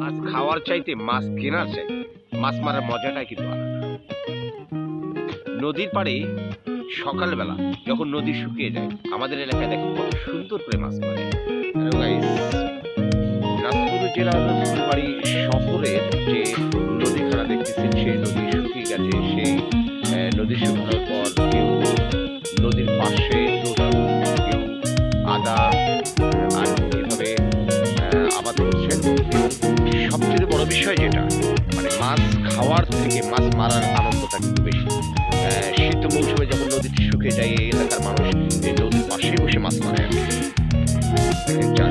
মাছ খাওয়ার চাইতে মাছ কেনার চাইতে মাছ মারার মজাটাই কিন্তু আলাদা। নদীর পাড়ে সকালবেলা যখন নদী শুকিয়ে যায় আমাদের এলাকায় দেখো কত সুন্দর করে মাছ মারে। দিনাজপুর জেলার ফুলবাড়ি শহরের যে নদীখানা দেখতেছেন সেই নদী শুকিয়ে গেছে সেই নদী শুকানোর পর কেউ বিষয় যেটা মানে মাছ খাওয়ার থেকে মাছ মারার আনন্দটা কিন্তু বেশি। শীত মৌসুমে যখন নদীটি শুকিয়ে যায়, এই এলাকার মানুষ এই নদীর পাশে বসে মাছ মারে। একজন